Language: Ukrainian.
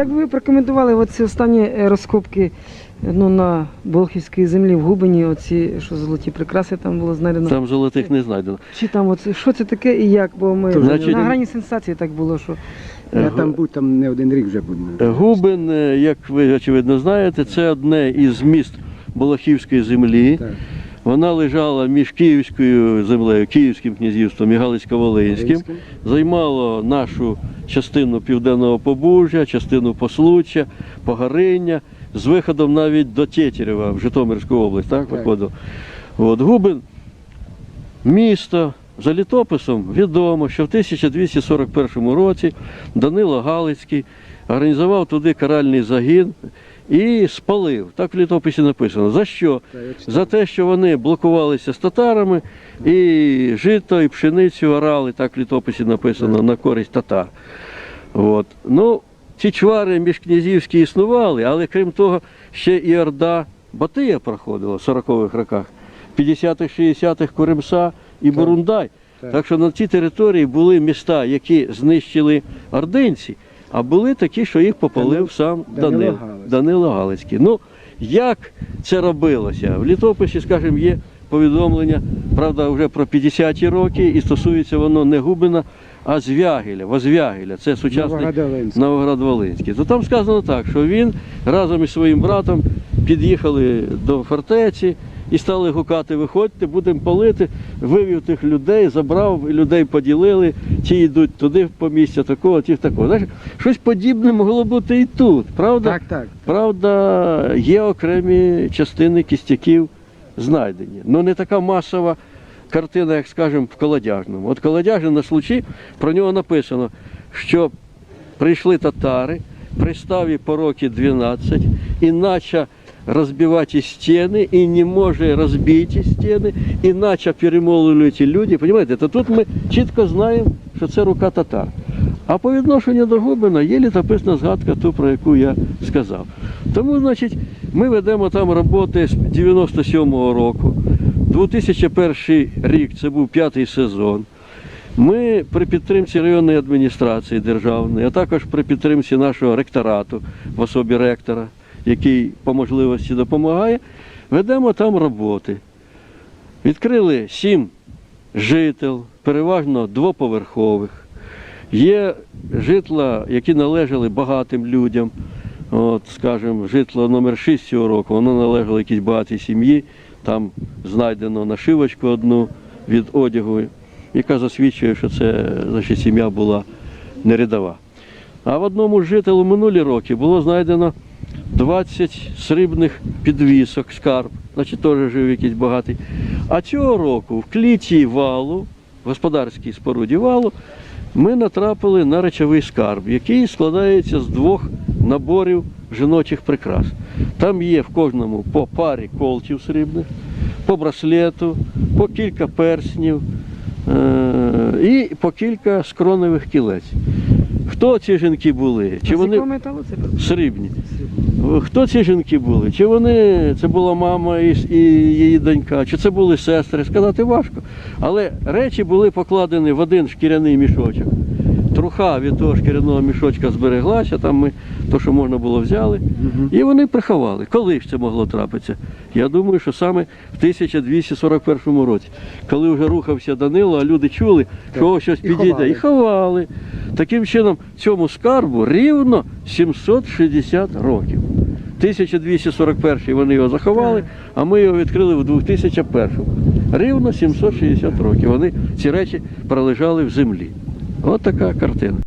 Як ви прокоментували оці останні е, розкопки ну, на Болхівській землі в Губині, оці що золоті прикраси там було знайдено? Там золотих не знайдено. Чи там оце, що це таке і як? Бо ми Значить- на грані сенсації так було, що Я там був, там не один рік вже був. Губин, е, як ви очевидно знаєте, це одне із міст Болохівської землі. Так. Вона лежала між Київською землею, Київським князівством і Галицько-Волинським. Займало нашу частину південного Побужжя, частину Послуччя, Погориння, з виходом навіть до Тетерева в Житомирську область, так, Так. виходив. От, Губин, місто, за літописом відомо, що в 1241 році Данило Галицький організував туди каральний загін і спалив. Так в літописі написано. За що? За те, що вони блокувалися з татарами і жито, і пшеницю орали, так в літописі написано, на користь татар. От. Ну, ці чвари міжкнязівські існували, але крім того, ще і Орда Батия проходила в 40-х роках, 50-х, 60-х Куримса і Бурундай. Так. Так що на цій території були міста, які знищили ординці, а були такі, що їх попалив сам Данило Данило, Галицький. Ну, як це робилося? В літописі, скажімо, є повідомлення, правда, вже про 50-ті роки, і стосується воно не Губина, а Звягеля, Возвягеля. Це сучасний Новоград-Волинський. Новоград-Волинський. То там сказано так, що він разом із своїм братом під'їхали до фортеці і стали гукати, виходьте, будемо палити. Вивів тих людей, забрав, людей поділили, ті йдуть туди по місця такого, ті такого. Знаєш, щось подібне могло бути і тут, правда? Так, так. Правда, є окремі частини кістяків знайдені. Ну не така масова картина, як скажемо, в колодяжному. От колодяжний на случай про нього написано, що прийшли татари, приставі по роки 12, іначе розбивати стіни, і не може розбити стіни, іначе перемолили ці люди. Понимаєте, то тут ми чітко знаємо, що це рука татар. А по відношенню до Губина є літописна згадка, ту, про яку я сказав. Тому, значить, ми ведемо там роботи з 97-го року. 2001 рік це був п'ятий сезон. Ми при підтримці районної адміністрації державної, а також при підтримці нашого ректорату в особі ректора, який по можливості допомагає, ведемо там роботи. Відкрили сім жител, переважно двоповерхових. Є житла, які належали багатим людям. От, скажімо, житло номер 6 цього року, воно належало якійсь багатій сім'ї. Там знайдено нашивочку одну від одягу, яка засвідчує, що це значить, сім'я була не рядова. А в одному з жителів минулі роки було знайдено 20 срібних підвісок, скарб, значить теж жив якийсь багатий. А цього року в кліті валу, в господарській споруді валу, ми натрапили на речовий скарб, який складається з двох наборів жіночих прикрас. Там є в кожному по парі колтів срібних, по браслету, по кілька перснів е- і по кілька скроневих кілець. Хто ці жінки були? Чи вони срібні? Хто ці жінки були? Чи вони це була мама і, і її донька, чи це були сестри? Сказати важко. Але речі були покладені в один шкіряний мішочок. Труха від того шкіряного мішочка збереглася, там ми то, що можна було, взяли. І вони приховали. Коли ж це могло трапитися? Я думаю, що саме в 1241 році, коли вже рухався Данило, а люди чули, що ось щось І підійде, ховали. і ховали. Таким чином, цьому скарбу рівно 760 років. 1241 вони його заховали, а ми його відкрили в 2001. Рівно 760 років. Вони ці речі пролежали в землі. От така картина.